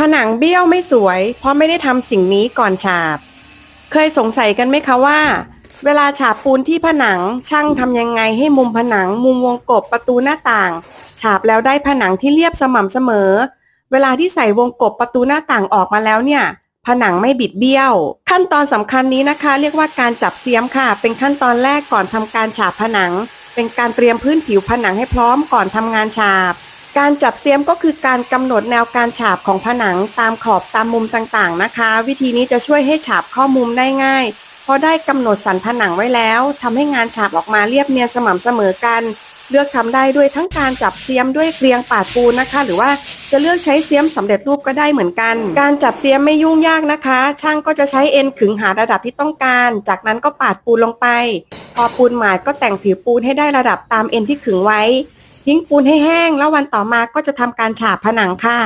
ผนังเบี้ยวไม่สวย เพราะไม่ได้ทำสิ่งนี้ก่อนฉาบ เคยสงสัยกันไหมคะว่า เวลาฉาบปูนที่ผนังช่างทำยังไงให้มุมผนัง มุมวงกบประตูหน้าต่าง ฉาบแล้วได้ผนังที่เรียบสม่ำเสมอ เวลาที่ใส่วงกบประตูหน้าต่างออกมาแล้วเนี่ย ผนังไม่บิดเบี้ยว ขั้นตอนสำคัญนี้นะคะ เรียกว่าการจับเสียมค่ะ เป็นขั้นตอนแรกก่อนทำการฉาบผนัง เป็นการเตรียมพื้นผิวผนังให้พร้อมก่อนทำงานฉาบ การจับเสียมก็คือการกำหนดแนวการฉาบของผนังตามขอบตามมุมต่างๆนะคะ วิธีนี้จะช่วยให้ฉาบข้อมุมได้ง่ายเพราะได้กำหนดสันผนังไว้แล้วทำให้งานฉาบออกมาเรียบเนียนสม่ำเสมอกัน เลือกทำได้ด้วยทั้งการจับเสียมด้วยเกลียงปาดปูนนะคะ หรือว่าจะเลือกใช้เสียมสำเร็จรูปก็ได้เหมือนกัน การจับเสียมไม่ยุ่งยากนะคะ ช่างก็จะใช้เอ็นขึงหาระดับที่ต้องการ จากนั้นก็ปาดปูนลงไป พอปูนหมาดก็แต่งผิวปูนให้ได้ระดับตามเอ็นที่ขึงไว้ ทิ้งปูนให้แห้ง แล้ววันต่อมาก็จะทำการฉาบผนังค่ะ